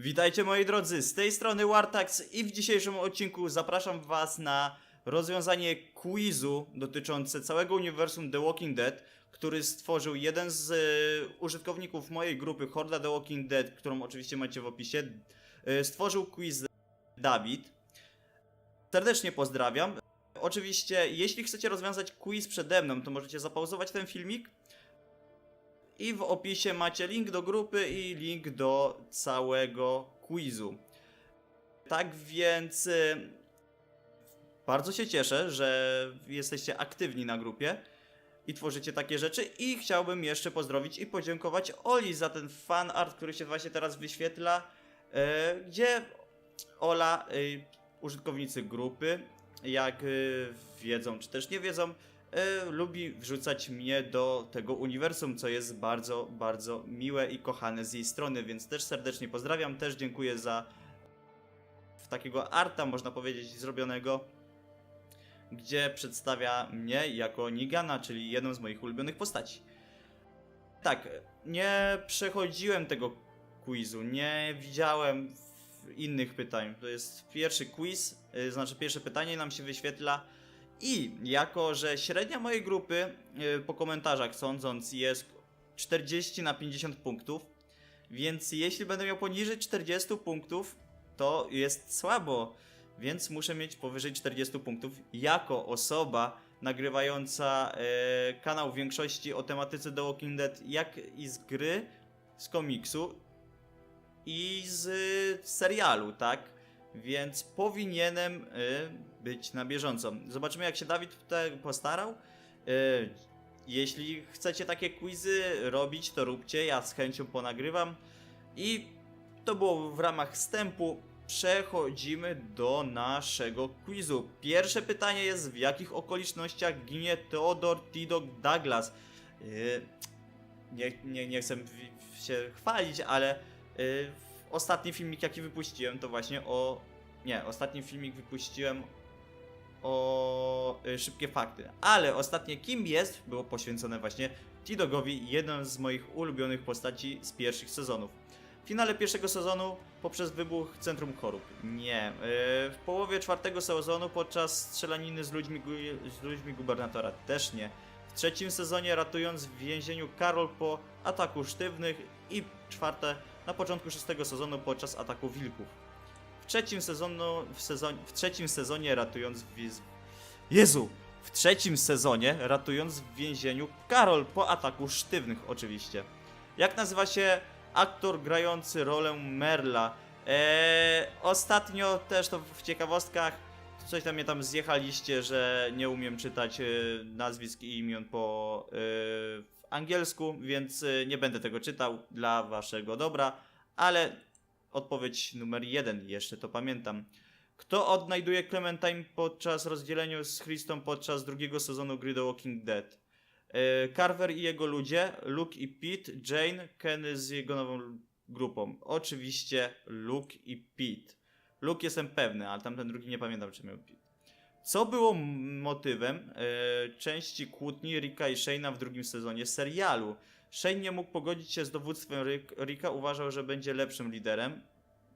Witajcie moi drodzy, z tej strony Wartax i w dzisiejszym odcinku zapraszam was na rozwiązanie quizu dotyczące całego uniwersum The Walking Dead, który stworzył jeden z e, użytkowników mojej grupy Horda The Walking Dead, którą oczywiście macie w opisie. E, stworzył quiz Dawid. Serdecznie pozdrawiam. Oczywiście, jeśli chcecie rozwiązać quiz przede mną, to możecie zapauzować ten filmik i w opisie macie link do grupy i link do całego quizu. Tak więc y, bardzo się cieszę, że jesteście aktywni na grupie i tworzycie takie rzeczy i chciałbym jeszcze pozdrowić i podziękować Oli za ten fan art, który się właśnie teraz wyświetla, y, gdzie Ola, y, użytkownicy grupy, jak wiedzą czy też nie wiedzą, e, lubi wrzucać mnie do tego uniwersum, co jest bardzo, bardzo miłe i kochane z jej strony, więc też serdecznie pozdrawiam, też dziękuję za takiego arta, można powiedzieć, zrobionego, gdzie przedstawia mnie jako Nigana, czyli jedną z moich ulubionych postaci. Tak, nie przechodziłem tego quizu, nie widziałem innych pytań. To jest pierwszy quiz, y, znaczy pierwsze pytanie nam się wyświetla i jako, że średnia mojej grupy y, po komentarzach sądząc jest 40 na 50 punktów, więc jeśli będę miał poniżej 40 punktów, to jest słabo, więc muszę mieć powyżej 40 punktów jako osoba nagrywająca e, kanał w większości o tematyce The Walking Dead, jak i z gry, z komiksu i z y, serialu, tak? Więc powinienem y, być na bieżąco. Zobaczymy, jak się Dawid postarał. Y, jeśli chcecie takie quizy robić, to róbcie. Ja z chęcią ponagrywam. I to było w ramach wstępu. Przechodzimy do naszego quizu. Pierwsze pytanie jest: w jakich okolicznościach ginie Theodore T. Douglas? Y, nie, nie, nie chcę się chwalić, ale ostatni filmik jaki wypuściłem to właśnie o... Nie, ostatni filmik wypuściłem o y, szybkie fakty. Ale ostatnie kim jest było poświęcone właśnie T-Dogowi, jeden z moich ulubionych postaci z pierwszych sezonów. W finale pierwszego sezonu poprzez wybuch Centrum Chorób. Nie. y, w połowie czwartego sezonu podczas strzelaniny z ludźmi, z ludźmi gubernatora też nie. W trzecim sezonie ratując w więzieniu Karol po ataku sztywnych i czwarte na początku szóstego sezonu podczas ataku wilków. W trzecim sezonu, w, sezon, w trzecim sezonie ratując w, Jezu! W trzecim sezonie ratując w więzieniu Karol po ataku sztywnych oczywiście. Jak nazywa się aktor grający rolę Merla? Eee, ostatnio też to w ciekawostkach coś tam mnie tam zjechaliście, że nie umiem czytać e, nazwisk i imion po e, angielsku, więc e, nie będę tego czytał dla waszego dobra, ale odpowiedź numer jeden, jeszcze to pamiętam. Kto odnajduje Clementine podczas rozdzielenia z Christą podczas drugiego sezonu gry The Walking Dead? E, Carver i jego ludzie, Luke i Pete, Jane, Kenny z jego nową grupą. Oczywiście Luke i Pete. Luke jestem pewny, ale tamten drugi nie pamiętam, czy miał. Co było motywem e, części kłótni Ricka i Shane'a w drugim sezonie serialu? Shane nie mógł pogodzić się z dowództwem Rick, Ricka, uważał, że będzie lepszym liderem.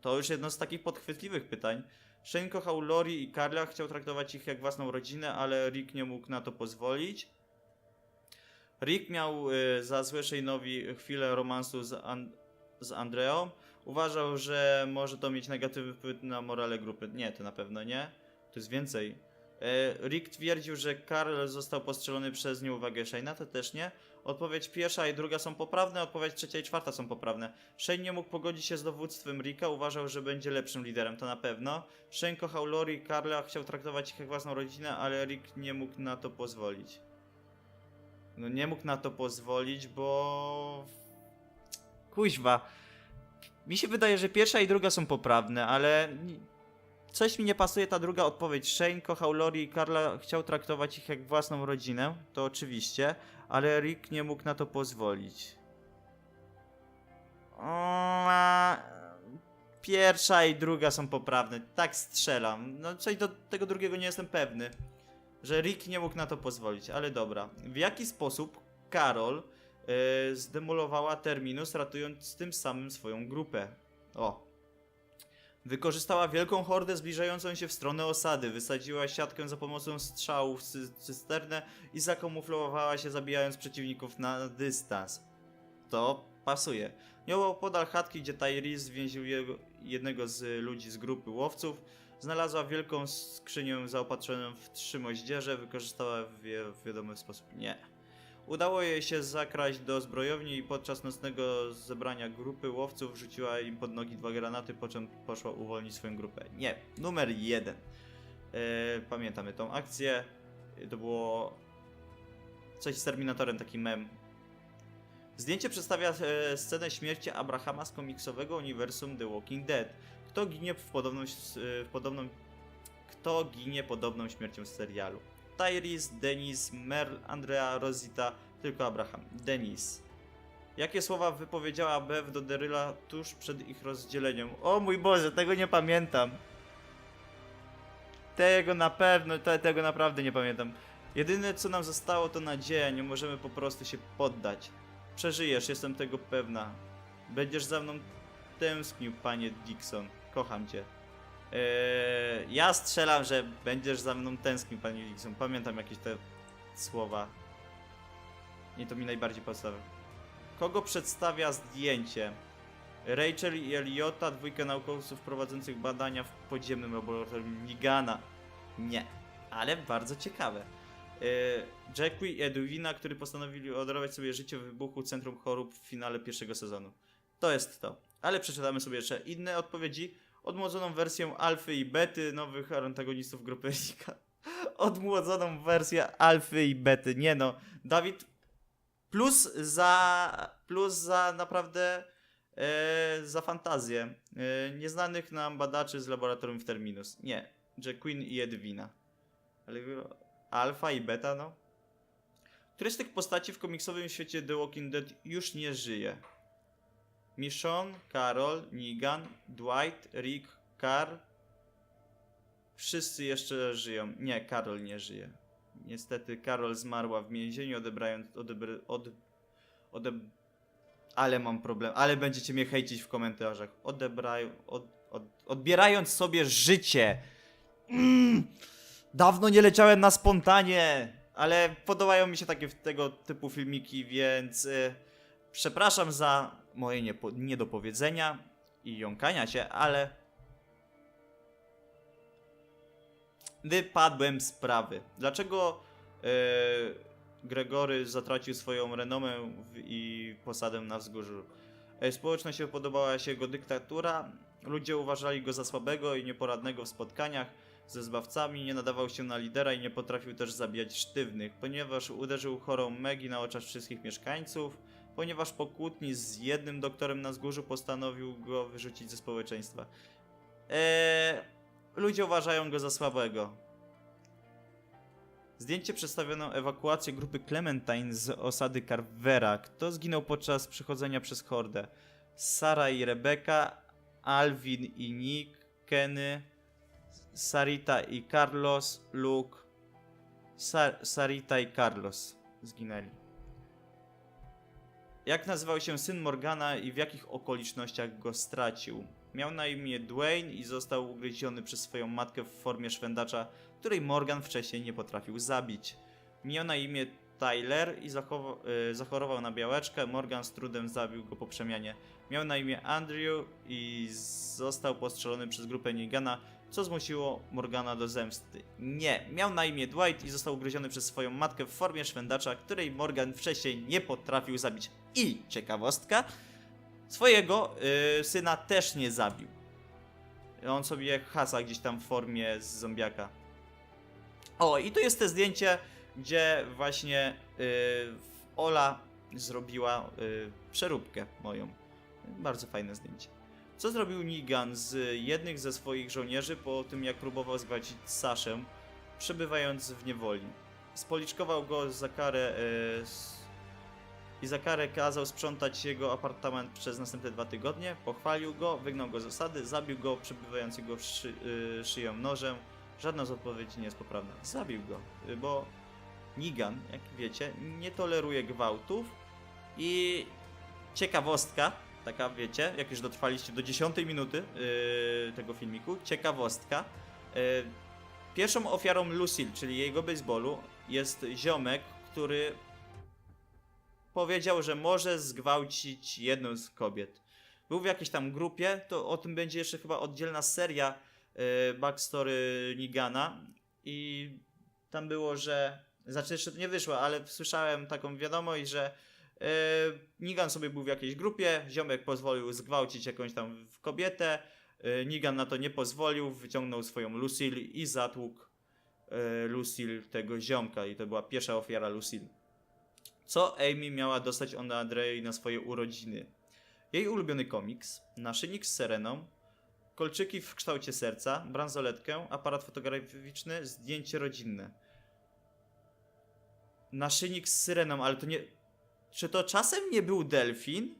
To już jedno z takich podchwytliwych pytań. Shane kochał Lori i Carla, chciał traktować ich jak własną rodzinę, ale Rick nie mógł na to pozwolić. Rick miał y, za złe Shane'owi chwilę romansu z, An- z Andreą. Uważał, że może to mieć negatywny wpływ na morale grupy. Nie, to na pewno nie. To jest więcej. E, Rick twierdził, że Karl został postrzelony przez nieuwagę Shane'a, to też nie. Odpowiedź pierwsza i druga są poprawne, odpowiedź trzecia i czwarta są poprawne. Shane nie mógł pogodzić się z dowództwem Ricka, uważał, że będzie lepszym liderem, to na pewno. Shane kochał Lori i Carla, chciał traktować ich jak własną rodzinę, ale Rick nie mógł na to pozwolić. No nie mógł na to pozwolić, bo... Kuźwa. Mi się wydaje, że pierwsza i druga są poprawne, ale... Coś mi nie pasuje ta druga odpowiedź. Shane kochał Lori i Carla, chciał traktować ich jak własną rodzinę, to oczywiście, ale Rick nie mógł na to pozwolić. A, Pierwsza i druga są poprawne, tak strzelam. No coś do tego drugiego nie jestem pewny. Że Rick nie mógł na to pozwolić, ale dobra. W jaki sposób Karol e, zdemolowała Terminus, ratując tym samym swoją grupę? O, Wykorzystała wielką hordę zbliżającą się w stronę osady, wysadziła siatkę za pomocą strzałów cy- cysternę i zakamuflowała się zabijając przeciwników na dystans. To pasuje. Nieopodal chatki, gdzie Tyrese więził jego, jednego z ludzi z grupy łowców, znalazła wielką skrzynię zaopatrzoną w trzy moździerze, wykorzystała w wiadomy sposób. Nie. Udało jej się zakraść do zbrojowni i podczas nocnego zebrania grupy łowców rzuciła im pod nogi dwa granaty, po czym poszła uwolnić swoją grupę. Nie, numer jeden. E, pamiętamy tą akcję. To było coś z Terminatorem, taki mem. Zdjęcie przedstawia e, scenę śmierci Abrahama z komiksowego uniwersum The Walking Dead. Kto ginie w podobną, e, w podobną kto ginie podobną śmiercią z serialu? Tyrese, Denis, Merl, Andrea, Rosita, tylko Abraham. Denis. Jakie słowa wypowiedziała Bev do Deryla tuż przed ich rozdzieleniem? O mój Boże, tego nie pamiętam. Tego na pewno, te, tego naprawdę nie pamiętam. Jedyne co nam zostało to nadzieja, nie możemy po prostu się poddać. Przeżyjesz, jestem tego pewna. Będziesz za mną tęsknił, panie Dixon. Kocham cię. Eee, ja strzelam, że będziesz za mną tęsknił, panie Dixon. Pamiętam jakieś te słowa. I to mi najbardziej podstawia. Kogo przedstawia zdjęcie? Rachel i Eliota, dwójkę naukowców prowadzących badania w podziemnym laboratorium Nigana. Nie, ale bardzo ciekawe. Yy, Jackie i Edwina, którzy postanowili odebrać sobie życie w wybuchu Centrum Chorób w finale pierwszego sezonu. To jest to. Ale przeczytamy sobie jeszcze inne odpowiedzi. Odmłodzoną wersję alfy i bety nowych antagonistów grupy Nika. Odmłodzoną wersję alfy i bety. Nie no, Dawid plus za plus za naprawdę e, za fantazję e, nieznanych nam badaczy z laboratorium w Terminus. Nie, Jack Queen i Edwina. Ale alfa i beta no. Który z tych postaci w komiksowym świecie The Walking Dead już nie żyje? Michonne, Carol, Negan, Dwight, Rick, Carl. Wszyscy jeszcze żyją. Nie, Carol nie żyje. Niestety Carol zmarła w więzieniu, odebrając. Odebr, od, odeb... Ale mam problem. Ale będziecie mnie hejcić w komentarzach. Odebrają. Od, od, odbierając sobie życie. Mm, dawno nie leciałem na spontanie. Ale podobają mi się takie tego typu filmiki, więc. Y, Przepraszam za moje niepo, niedopowiedzenia i jąkania się, ale wypadłem z sprawy. Dlaczego e, Gregory zatracił swoją renomę w, i posadę na wzgórzu? E, społeczności podobała się jego dyktatura, ludzie uważali go za słabego i nieporadnego w spotkaniach ze zbawcami, nie nadawał się na lidera i nie potrafił też zabijać sztywnych, ponieważ uderzył chorą Megi na oczach wszystkich mieszkańców, ponieważ po kłótni z jednym doktorem na wzgórzu postanowił go wyrzucić ze społeczeństwa. Eee, ludzie uważają go za słabego. Zdjęcie przedstawiono ewakuację grupy Clementine z osady Carvera. Kto zginął podczas przechodzenia przez hordę? Sara i Rebecca, Alvin i Nick, Kenny, Sarita i Carlos, Luke, Sar Sarita i Carlos zginęli. Jak nazywał się syn Morgana i w jakich okolicznościach go stracił? Miał na imię Dwayne i został ugryziony przez swoją matkę w formie szwendacza, której Morgan wcześniej nie potrafił zabić. Miał na imię Tyler i y, zachorował na białeczkę. Morgan z trudem zabił go po przemianie. Miał na imię Andrew i został postrzelony przez grupę Negana, co zmusiło Morgana do zemsty. Nie, miał na imię Dwight i został ugryziony przez swoją matkę w formie szwendacza, której Morgan wcześniej nie potrafił zabić. I ciekawostka, swojego y, syna też nie zabił. On sobie hasa gdzieś tam w formie z zombiaka. O, i tu jest to zdjęcie, gdzie właśnie y, Ola zrobiła y, przeróbkę moją. Bardzo fajne zdjęcie. Co zrobił Nigan z jednych ze swoich żołnierzy po tym, jak próbował zgwałcić Saszę, przebywając w niewoli? Spoliczkował go za karę s- i za karę kazał sprzątać jego apartament przez następne dwa tygodnie, pochwalił go, wygnał go z osady, zabił go, przebywającego szy, y, szyję nożem. Żadna z odpowiedzi nie jest poprawna. Zabił go, y, bo Nigan, jak wiecie, nie toleruje gwałtów i ciekawostka, taka wiecie, jak już dotrwaliście do 10 minuty yy, tego filmiku, ciekawostka. Yy, pierwszą ofiarą Lucille, czyli jego baseballu, jest ziomek, który powiedział, że może zgwałcić jedną z kobiet. Był w jakiejś tam grupie, to o tym będzie jeszcze chyba oddzielna seria yy, backstory Nigana i tam było, że znaczy jeszcze nie wyszło, ale słyszałem taką wiadomość, że Nigan sobie był w jakiejś grupie, ziomek pozwolił zgwałcić jakąś tam kobietę, yy, Nigan na to nie pozwolił, wyciągnął swoją Lucille i zatłukł yy, Lucille tego ziomka i to była pierwsza ofiara Lucille. Co Amy miała dostać od Andrei na swoje urodziny? Jej ulubiony komiks, naszyjnik z Sereną, kolczyki w kształcie serca, bransoletkę, aparat fotograficzny, zdjęcie rodzinne. Naszyjnik z syreną, ale to nie. Czy to czasem nie był delfin?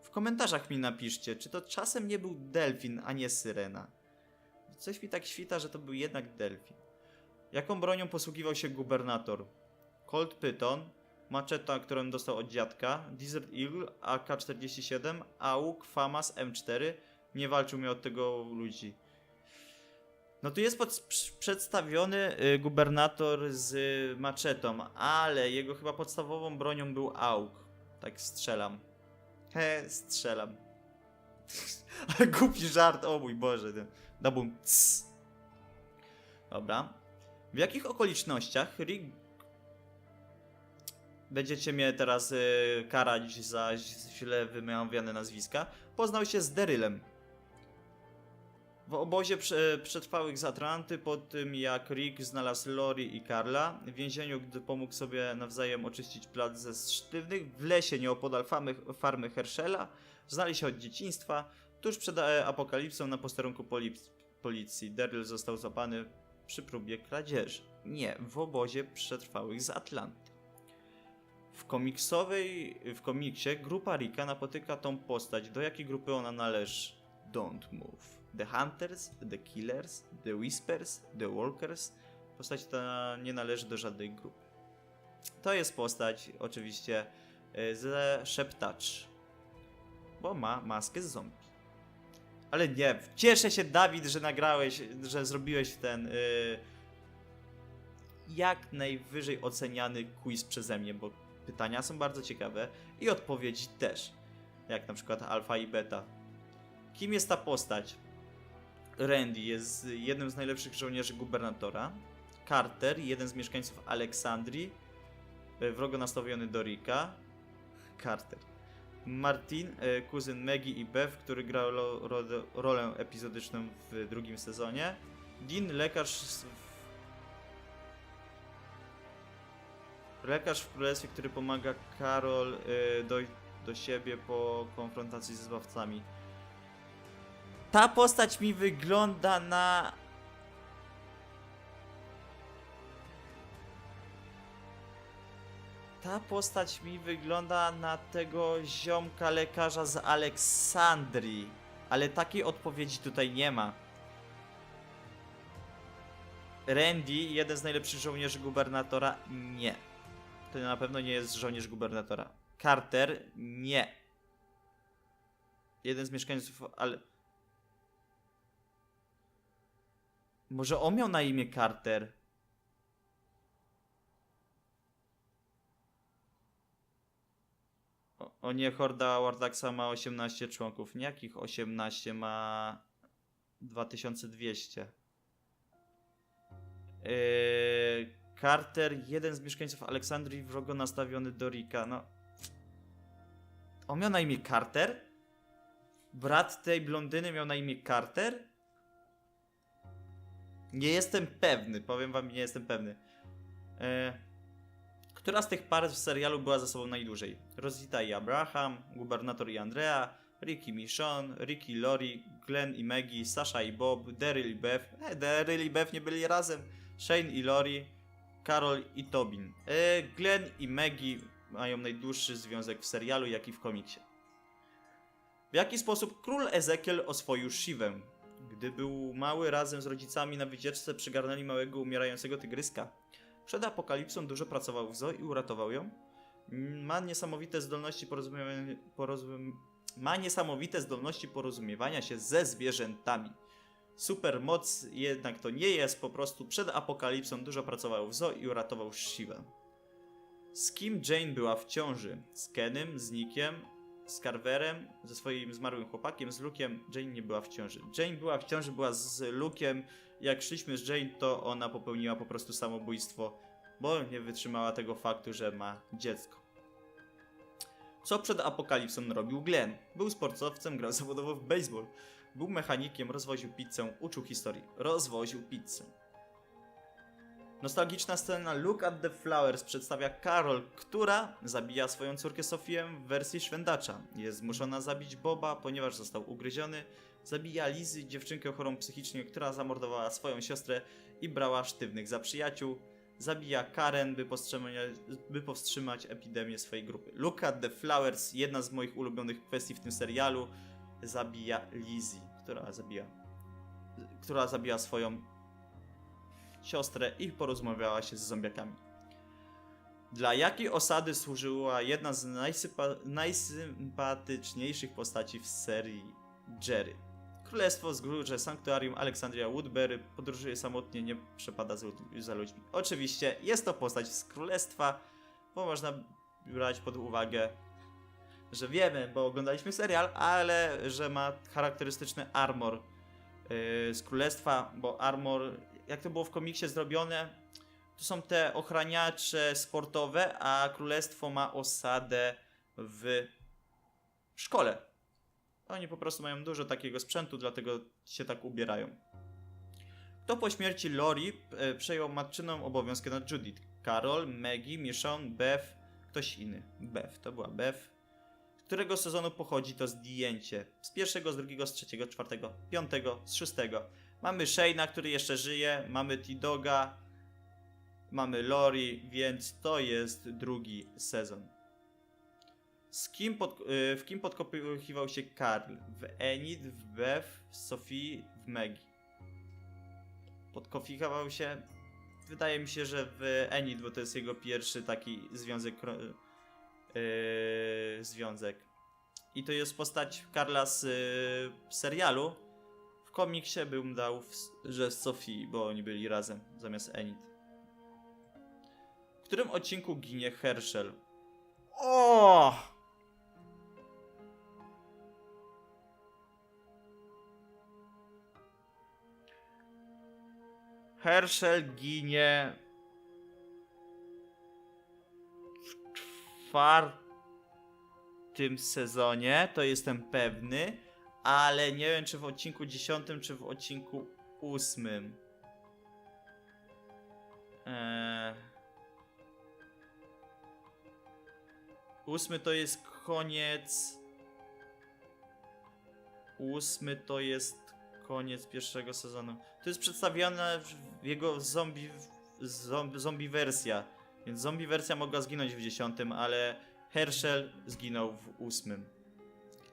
W komentarzach mi napiszcie, czy to czasem nie był delfin, a nie syrena. Coś mi tak świta, że to był jednak delfin. Jaką bronią posługiwał się gubernator? Colt Python, maczeta, którą dostał od dziadka, Desert Eagle, AK-47, AUK, FAMAS, M4. Nie walczył mi od tego ludzi. No tu jest pod, przedstawiony y, gubernator z y, maczetą, ale jego chyba podstawową bronią był AUK. Tak strzelam. He, strzelam. ale głupi żart, o mój Boże. Dabum. Cs. Dobra. W jakich okolicznościach Rick... Będziecie mnie teraz y, karać za źle wymawiane nazwiska. Poznał się z Derylem. W obozie prze, przetrwałych z Atlanty po tym jak Rick znalazł Lori i Karla w więzieniu, gdy pomógł sobie nawzajem oczyścić plac ze sztywnych, w lesie nieopodal farmy, farmy Herschela, znali się od dzieciństwa, tuż przed e, apokalipsą na posterunku poli, policji. Daryl został złapany przy próbie kradzieży. Nie, w obozie przetrwałych z Atlanty. W komiksowej, w komiksie grupa Ricka napotyka tą postać. Do jakiej grupy ona należy? Don't move. The Hunters, The Killers, The Whispers, The Walkers. Postać ta nie należy do żadnej grupy. To jest postać oczywiście y, ze Szeptacz, bo ma maskę z zombie. Ale nie, cieszę się Dawid, że nagrałeś, że zrobiłeś ten y, jak najwyżej oceniany quiz przeze mnie, bo pytania są bardzo ciekawe i odpowiedzi też. Jak na przykład alfa i beta. Kim jest ta postać? Randy jest jednym z najlepszych żołnierzy gubernatora. Carter, jeden z mieszkańców Aleksandrii, e, wrogo nastawiony do Ricka. Carter. Martin, e, kuzyn Maggie i Bev, który grał rolę epizodyczną w drugim sezonie. Dean, lekarz lekarz w królestwie, który pomaga Karol e, dojść do siebie po konfrontacji ze zbawcami. Ta postać mi wygląda na. Ta postać mi wygląda na tego ziomka lekarza z Aleksandrii. Ale takiej odpowiedzi tutaj nie ma. Randy, jeden z najlepszych żołnierzy gubernatora, nie. To na pewno nie jest żołnierz gubernatora. Carter, nie. Jeden z mieszkańców, ale. Może on miał na imię Carter? O, o nie, Horda Wardaxa ma 18 członków. Nie jakich 18 ma 2200. Yy, Carter, jeden z mieszkańców Aleksandrii, wrogo nastawiony do Rika. No. On miał na imię Carter? Brat tej blondyny miał na imię Carter? Nie jestem pewny, powiem wam, nie jestem pewny. E, która z tych par w serialu była ze sobą najdłużej? Rosita i Abraham, gubernator i Andrea, Ricky i Michonne, Ricky Lori, Glenn i Maggie, Sasha i Bob, Daryl i Beth. E, Daryl i Beth nie byli razem. Shane i Lori, Carol i Tobin. E, Glenn i Maggie mają najdłuższy związek w serialu, jak i w komiksie. W jaki sposób król Ezekiel oswoił Shivę? Gdy był mały, razem z rodzicami na wycieczce przygarnęli małego umierającego tygryska. Przed apokalipsą dużo pracował w zoo i uratował ją. Ma niesamowite zdolności porozumiewania, porozum... ma niesamowite zdolności porozumiewania się ze zwierzętami. Supermoc jednak to nie jest, po prostu przed apokalipsą dużo pracował w zoo i uratował Shivę. Z kim Jane była w ciąży? Z Kenem, z Nickiem, z Carverem, ze swoim zmarłym chłopakiem, z Luke'em. Jane nie była w ciąży. Jane była w ciąży, była z Luke'em. Jak szliśmy z Jane, to ona popełniła po prostu samobójstwo, bo nie wytrzymała tego faktu, że ma dziecko. Co przed apokalipsą robił Glenn? Był sportowcem, grał zawodowo w baseball. Był mechanikiem, rozwoził pizzę, uczył historii. Rozwoził pizzę. Nostalgiczna scena Look at the Flowers przedstawia Carol, która zabija swoją córkę Sofię w wersji szwendacza. Jest zmuszona zabić Boba, ponieważ został ugryziony. Zabija Lizy, dziewczynkę chorą psychicznie, która zamordowała swoją siostrę i brała sztywnych za przyjaciół. Zabija Karen, by powstrzymać, by powstrzymać epidemię swojej grupy. Look at the Flowers, jedna z moich ulubionych kwestii w tym serialu, zabija Lizzie, która zabija, która zabija swoją siostrę i porozmawiała się z zombiakami. Dla jakiej osady służyła jedna z najsympatyczniejszych postaci w serii Jerry? Królestwo Zgróże, Sanktuarium, Aleksandria Woodbury, podróżuje samotnie, nie przepada za ludźmi. Oczywiście jest to postać z Królestwa, bo można brać pod uwagę, że wiemy, bo oglądaliśmy serial, ale że ma charakterystyczny armor yy, z Królestwa, bo armor, jak to było w komiksie zrobione, to są te ochraniacze sportowe, a Królestwo ma osadę w szkole. Oni po prostu mają dużo takiego sprzętu, dlatego się tak ubierają. Kto po śmierci Lori e, przejął matczyną obowiązki nad Judith? Carol, Maggie, Michonne, Beth, ktoś inny. Beth, to była Beth. Z którego sezonu pochodzi to zdjęcie? Z pierwszego, z drugiego, z trzeciego, czwartego, piątego, z szóstego. Mamy Shane'a, który jeszcze żyje, mamy T-Doga, mamy Lori, więc to jest drugi sezon. Z kim pod, y, w kim podkopywał się Karl? W Enid, w Beth, w Sophie, w Maggie. Podkopywał się. Wydaje mi się, że w Enid, bo to jest jego pierwszy taki związek. Yy, związek. I to jest postać Karla z yy, serialu. Komiksie bym dał, że z Sophie, bo oni byli razem zamiast Enid. W którym odcinku ginie Herschel? O! Herschel ginie w czwartym sezonie, to jestem pewny, ale nie wiem czy w odcinku dziesiątym, czy w odcinku ósmym. Eee... Ósmy to jest koniec. Ósmy to jest koniec pierwszego sezonu. To jest przedstawione w jego zombie, zombie, zombie wersja. Więc zombie wersja mogła zginąć w dziesiątym, ale Herschel zginął w ósmym.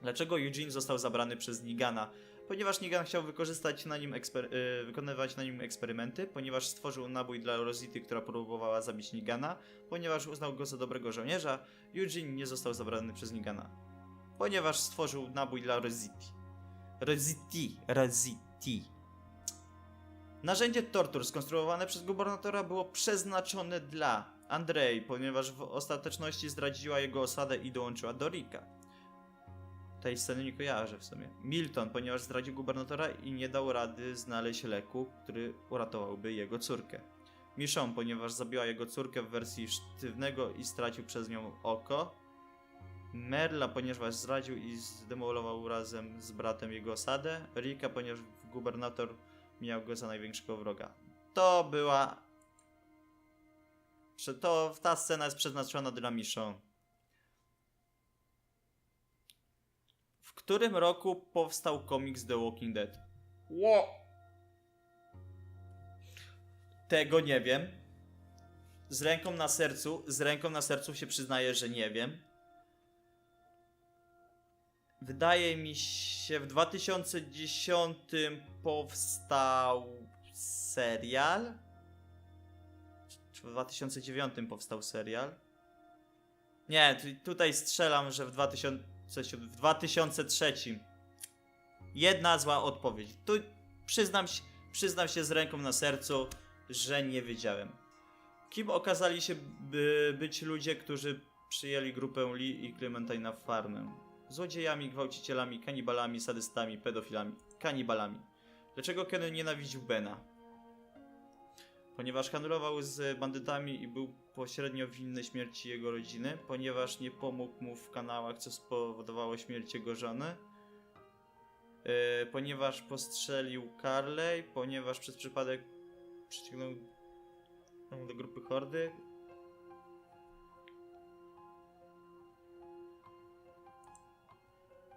Dlaczego Eugene został zabrany przez Nigana? Ponieważ Nigan chciał wykorzystać na nim y, wykonywać na nim eksperymenty, ponieważ stworzył nabój dla Rosity, która próbowała zabić Nigana, ponieważ uznał go za dobrego żołnierza, Eugene nie został zabrany przez Nigana. Ponieważ stworzył nabój dla Rosity. Rosity, Rosity. Narzędzie tortur skonstruowane przez gubernatora było przeznaczone dla Andrei, ponieważ w ostateczności zdradziła jego osadę i dołączyła do Rika. Tej sceny nie kojarzę w sumie. Milton, ponieważ zdradził gubernatora i nie dał rady znaleźć leku, który uratowałby jego córkę. Michonne, ponieważ zabiła jego córkę w wersji sztywnego i stracił przez nią oko. Merla, ponieważ zdradził i zdemolował razem z bratem jego osadę. Rika, ponieważ gubernator miał go za największego wroga. To była. To ta scena jest przeznaczona dla Michonne. W którym roku powstał komiks The Walking Dead? Ło! Tego nie wiem. Z ręką na sercu, z ręką na sercu się przyznaję, że nie wiem. Wydaje mi się, w 2010 powstał serial. Czy w 2009 powstał serial? Nie, tu- tutaj strzelam, że w 2000, w 2003. Jedna zła odpowiedź. Tu przyznam się, przyznam się z ręką na sercu, że nie wiedziałem. Kim okazali się by być ludzie, którzy przyjęli grupę Lee i Clementine na farmę? Złodziejami, gwałcicielami, kanibalami, sadystami, pedofilami, kanibalami. Dlaczego Kenny nienawidził Bena? Ponieważ handlował z bandytami i był pośrednio winny śmierci jego rodziny, ponieważ nie pomógł mu w kanałach, co spowodowało śmierć jego żony, Yy, ponieważ postrzelił Carley, ponieważ przez przypadek przyciągnął do grupy hordy.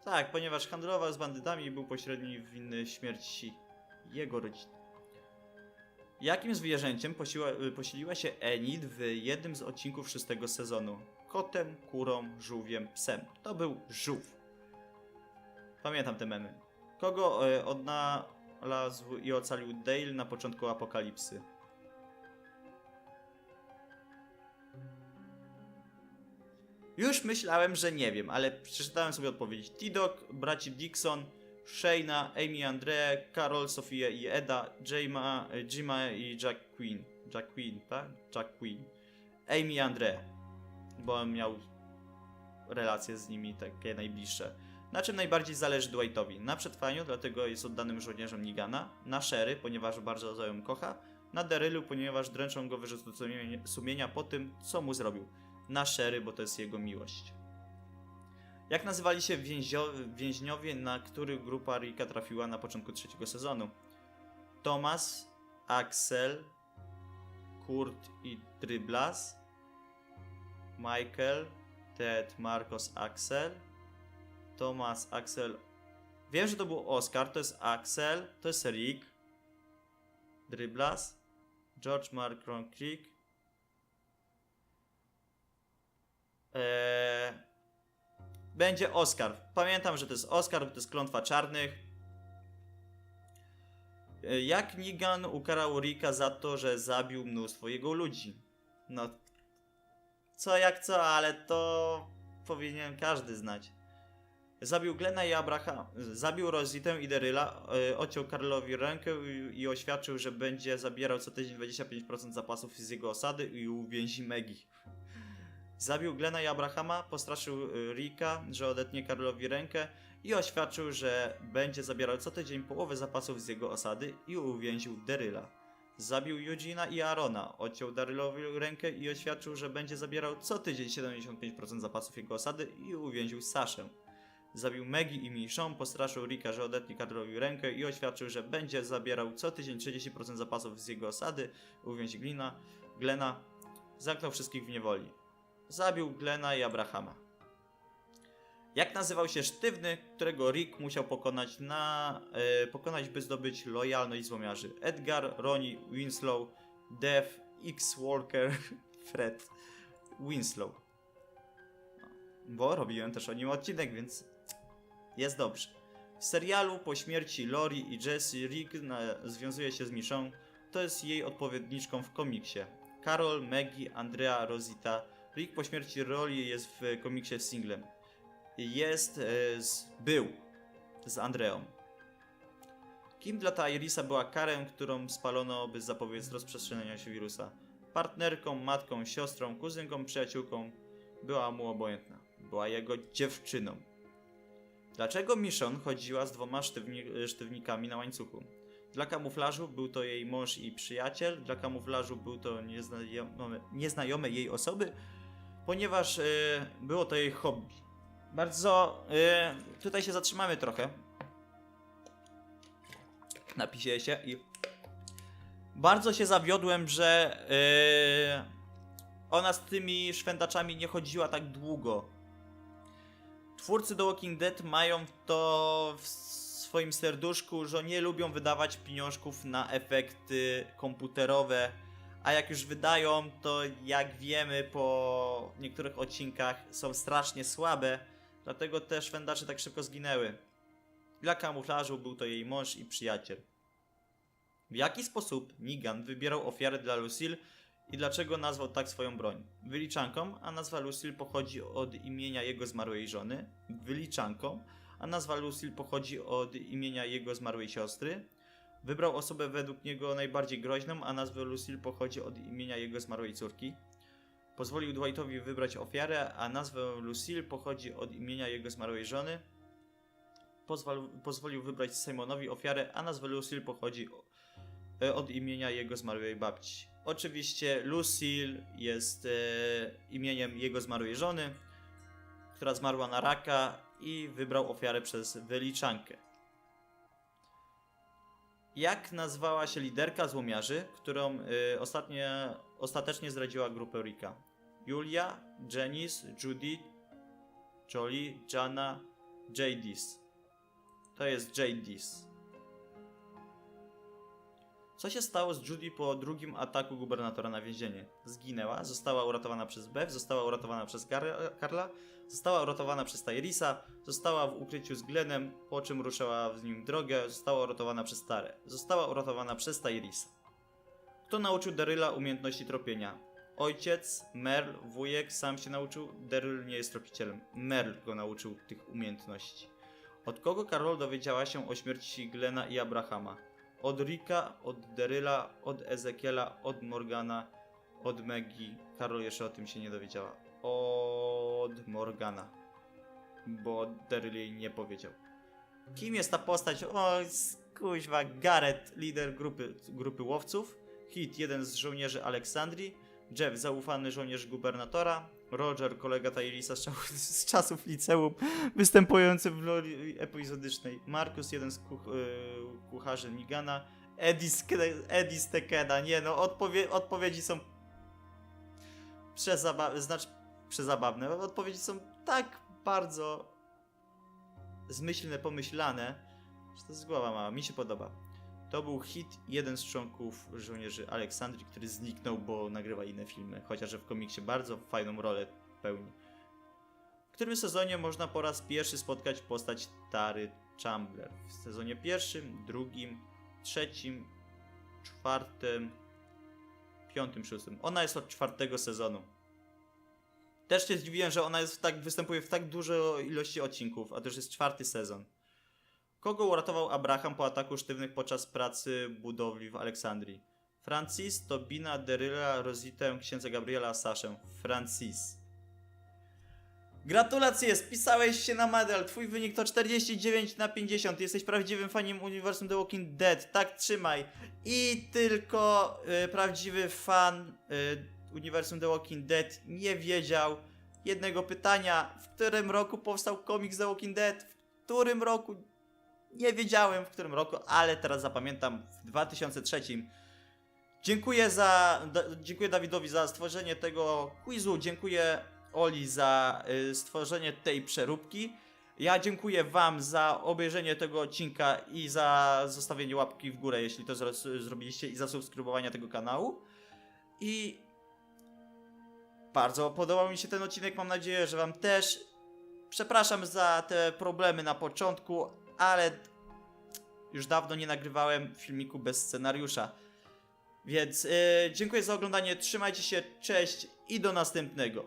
Tak, ponieważ handlował z bandytami i był pośredni winny śmierci jego rodziny. Jakim zwierzęciem posiła, y, posiliła się Enid w jednym z odcinków szóstego sezonu? Kotem, kurą, żółwiem, psem. To był żółw. Pamiętam te memy. Kogo e, odnalazł i ocalił Dale na początku apokalipsy? Już myślałem, że nie wiem, ale przeczytałem sobie odpowiedź. T-Dog, braci Dixon, Shayna, Amy Andre, Carol, Sofia i Eda, Jima, Jima i Jack Queen. Jack Queen, tak? Jack Queen. Amy Andre, bo on miał relacje z nimi takie najbliższe. Na czym najbardziej zależy Dwightowi? Na przetrwaniu, dlatego jest oddanym żołnierzem Nigana. Na Sherry, ponieważ bardzo ją kocha. Na Derylu, ponieważ dręczą go wyrzuty sumienia po tym, co mu zrobił. Na Sherry, bo to jest jego miłość. Jak nazywali się więźniowie, na których grupa Rika trafiła na początku trzeciego sezonu? Thomas, Axel, Kurt i Dryblas, Michael, Ted, Marcos, Axel, Thomas, Axel. Wiem, że to był Oscar, to jest Axel, to jest Rick, Dryblas, George Mark Ron Creek. Eee, będzie Oscar. Pamiętam, że to jest Oscar, bo to jest klątwa czarnych. Eee, Jak Negan ukarał Ricka za to, że zabił mnóstwo jego ludzi? No, co jak co, ale to powinien każdy znać. Zabił Glena i Abraham. Zabił Rositę i Deryla, y, odciął Karlowi rękę i oświadczył, że będzie zabierał co tydzień 25% zapasów z jego osady i uwięzi Megi. Zabił Glena i Abrahama, postraszył y, Rika, że odetnie Karlowi rękę i oświadczył, że będzie zabierał co tydzień połowę zapasów z jego osady i uwięził Deryla. Zabił Eugena i Arona, odciął Darylowi rękę i oświadczył, że będzie zabierał co tydzień 75% zapasów jego osady i uwięził Saszę. Zabił Maggie i Michonne, postraszył Ricka, że odetnie Karlowi rękę i oświadczył, że będzie zabierał co tydzień 30% zapasów z jego osady, uwięzi Glina, Glena, zamknął wszystkich w niewoli. Zabił Glena i Abrahama. Jak nazywał się sztywny, którego Rick musiał pokonać, na, e, pokonać by zdobyć lojalność złomiarzy? Edgar, Ronnie, Winslow, Dev, X Walker, Fred, Winslow. No, Bo robiłem też o nim odcinek, więc jest dobrze. W serialu po śmierci Lori i Jesse Rick na, związuje się z Michonne. To jest jej odpowiedniczką w komiksie. Carol, Maggie, Andrea, Rosita. Rick po śmierci Lori jest w komiksie singlem. Jest e, z, był z Andreą. Kim dla Tyrisa była Karen, którą spalono, by zapobiec rozprzestrzenianiu się wirusa? Partnerką, matką, siostrą, kuzynką, przyjaciółką. Była mu obojętna. Była jego dziewczyną. Dlaczego Michonne chodziła z dwoma sztywni sztywnikami na łańcuchu? Dla kamuflażu był to jej mąż i przyjaciel, dla kamuflażu był to nieznajomy, nieznajome jej osoby, ponieważ e, było to jej hobby. Bardzo. e, tutaj się zatrzymamy trochę. Napisie się i. Bardzo się zawiodłem, że e, ona z tymi szwędaczami nie chodziła tak długo. Twórcy The Walking Dead mają to w swoim serduszku, że nie lubią wydawać pieniążków na efekty komputerowe, a jak już wydają, to jak wiemy po niektórych odcinkach są strasznie słabe, dlatego te szwendacze tak szybko zginęły. Dla kamuflażu był to jej mąż i przyjaciel. W jaki sposób Negan wybierał ofiary dla Lucille i dlaczego nazwał tak swoją broń. Wyliczanką, a nazwa Lucille pochodzi od imienia jego zmarłej żony. Wyliczanką, a nazwa Lucille pochodzi od imienia jego zmarłej siostry. Wybrał osobę według niego najbardziej groźną, a nazwa Lucille pochodzi od imienia jego zmarłej córki. Pozwolił Dwightowi wybrać ofiarę, a nazwa Lucille pochodzi od imienia jego zmarłej żony. Pozwal, pozwolił wybrać Simonowi ofiarę, a nazwa Lucille pochodzi e, od imienia jego zmarłej babci. Oczywiście Lucille jest e, imieniem jego zmarłej żony, która zmarła na raka i wybrał ofiarę przez wyliczankę. Jak nazwała się liderka złomiarzy, którą y, ostatnie, ostatecznie zdradziła grupę Rika? Julia, Janice, Judy, Jolie, Jana, Jadis. To jest Jadis. Co się stało z Judy po drugim ataku gubernatora na więzienie? Zginęła, została uratowana przez Bev, została uratowana przez Kar- Karla, została uratowana przez Tyrisa, została w ukryciu z Glenem, po czym ruszyła z nim drogę, została uratowana przez Tarę, została uratowana przez Tyrisa. Kto nauczył Daryla umiejętności tropienia? Ojciec, Merl, wujek, sam się nauczył, Daryl nie jest tropicielem. Merl go nauczył tych umiejętności. Od kogo Karol dowiedziała się o śmierci Glena i Abrahama? Od Rika, od Daryla, od Ezekiela, od Morgana, od Megi. Karol jeszcze o tym się nie dowiedziała. Od Morgana. Bo jej nie powiedział. Kim jest ta postać? O, kuźwa, Gareth, lider grupy, grupy łowców. Hit, jeden z żołnierzy Aleksandrii. Jeff, zaufany żołnierz gubernatora. Roger, kolega Tyrisa z, czas- z czasów liceum, występujący w roli epizodycznej. Markus, jeden z kuch- y, kucharzy Nigana. Eddie z Tekeda. Nie no, odpowie- odpowiedzi są przezabawne, znaczy przezabawne. Odpowiedzi są tak bardzo zmyślne, pomyślane, że to jest głowa mała. Mi się podoba. To był hit jeden z członków żołnierzy Aleksandrii, który zniknął, bo nagrywa inne filmy, chociaż w komiksie bardzo fajną rolę pełni. W którym sezonie można po raz pierwszy spotkać postać Tary Chambler? W sezonie pierwszym, drugim, trzecim, czwartym, piątym, szóstym. Ona jest od czwartego sezonu. Też się zdziwiłem, że ona jest w tak, występuje w tak dużej ilości odcinków, a to już jest czwarty sezon. Kogo uratował Abraham po ataku sztywnych podczas pracy budowli w Aleksandrii? Francis, Tobina, Deryla, Rositę, księdza Gabriela, Saszę. Francis. Gratulacje, spisałeś się na medal. Twój wynik to 49 na 50. Jesteś prawdziwym faniem uniwersum The Walking Dead. Tak, trzymaj. I tylko y, prawdziwy fan y, uniwersum The Walking Dead nie wiedział jednego pytania. W którym roku powstał komiks The Walking Dead? W którym roku? Nie wiedziałem w którym roku, ale teraz zapamiętam w 2003. Dziękuję za dziękuję Dawidowi za stworzenie tego quizu, dziękuję Oli za y, stworzenie tej przeróbki. Ja dziękuję wam za obejrzenie tego odcinka i za zostawienie łapki w górę, jeśli to zro- zrobiliście i za subskrybowanie tego kanału. I bardzo podobał mi się ten odcinek, mam nadzieję, że wam też. Przepraszam za te problemy na początku, ale już dawno nie nagrywałem filmiku bez scenariusza. Więc yy, dziękuję za oglądanie, trzymajcie się, cześć i do następnego.